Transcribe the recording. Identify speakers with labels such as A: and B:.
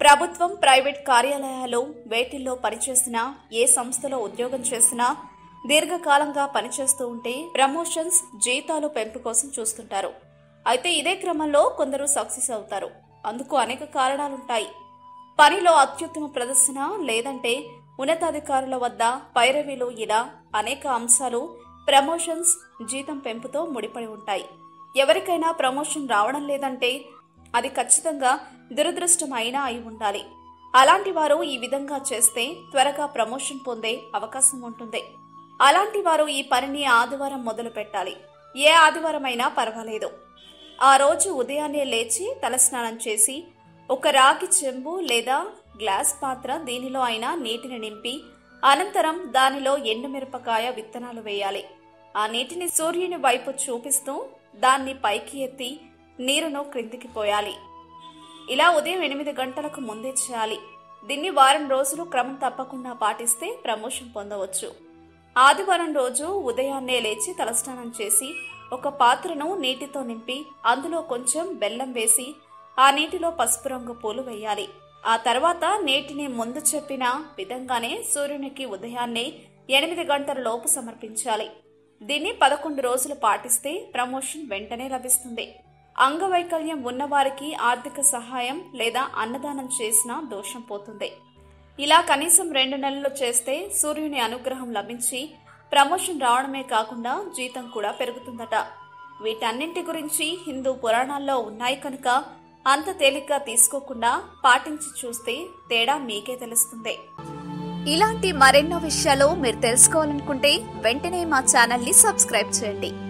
A: ప్రభుత్వం ప్రైవేట్ కార్యాలయాలు వేటిల్లో పనిచేసినా ఏ సంస్థలో ఉద్యోగం చేసినా దీర్ఘకాలంగా పనిచేస్తూ ఉంటే ప్రమోషన్స్ జీతాలు పెంపు కోసం చూస్తుంటారు. అయితే ఇదే క్రమంలో కొందరు సక్సెస్ అవుతారు. అందుకు అనేక కారణాలుంటాయి. పనిలో అత్యుత్తమ ప్రదర్శన లేదంటే ఉన్నతాధికారుల వద్ద పైరవీలు ఇలా అనేక అంశాలు ప్రమోషన్స్ జీతం పెంపుతో ముడిపడి ఉంటాయి. ఎవరికైనా ప్రమోషన్ రావడం లేదంటే అది ఖచ్చితంగా దురదృష్టం అయినా అయి ఉండాలి. అలాంటి వారు ఈ విధంగా చేస్తే త్వరగా ప్రమోషన్ పొందే అవకాశం ఉంటుంది. అలాంటి వారు ఈ పనిని ఆదివారం మొదలు పెట్టాలి. ఏ ఆదివారం అయినా పర్వాలేదు. ఆ రోజు ఉదయాన్నే లేచి తలస్నానం చేసి ఒక రాగి చెంబు లేదా గ్లాస్ పాత్ర దీనిలో అయినా నీటిని నింపి అనంతరం దానిలో ఎండుమిరపకాయ విత్తనాలు వేయాలి. ఆ నీటిని సూర్యుని వైపు చూపిస్తూ దాన్ని పైకి ఎత్తి నీరును క్రిందికి పోయాలి. ఇలా ఉదయం ఎనిమిది గంటలకు ముందే చేయాలి. దీన్ని వారం రోజులు క్రమం తప్పకుండా పాటిస్తే ప్రమోషన్ పొందవచ్చు. ఆదివారం రోజు ఉదయాన్నే లేచి తలస్నానం చేసి ఒక పాత్రను నీటితో నింపి అందులో కొంచెం బెల్లం వేసి ఆ నీటిలో పసుపు రంగు పూలు వేయాలి. ఆ తర్వాత నీటిని ముందు చెప్పిన విధంగానే సూర్యునికి ఉదయాన్నే ఎనిమిది గంటల లోపు సమర్పించాలి. దీన్ని పదకొండు రోజులు పాటిస్తే ప్రమోషన్ వెంటనే లభిస్తుంది. అంగవైకల్యం ఉన్నవారికి ఆర్థిక సహాయం లేదా అన్నదానం చేసినా దోషం పోతుంది. ఇలా కనీసం రెండు నెలలు చేస్తే సూర్యుని అనుగ్రహం లభించి ప్రమోషన్ రావడమే కాకుండా జీతం కూడా పెరుగుతుందట. వీటన్నింటి గురించి హిందూ పురాణాల్లో ఉన్నాయి కనుక అంత తేలిగ్గా తీసుకోకుండా పాటించి చూస్తే తేడా మీకే తెలుస్తుంది.
B: ఇలాంటి మరెన్నో విషయాలు మీరు తెలుసుకోవాలనుకుంటే వెంటనే మా ఛానల్ని సబ్స్క్రైబ్ చేయండి.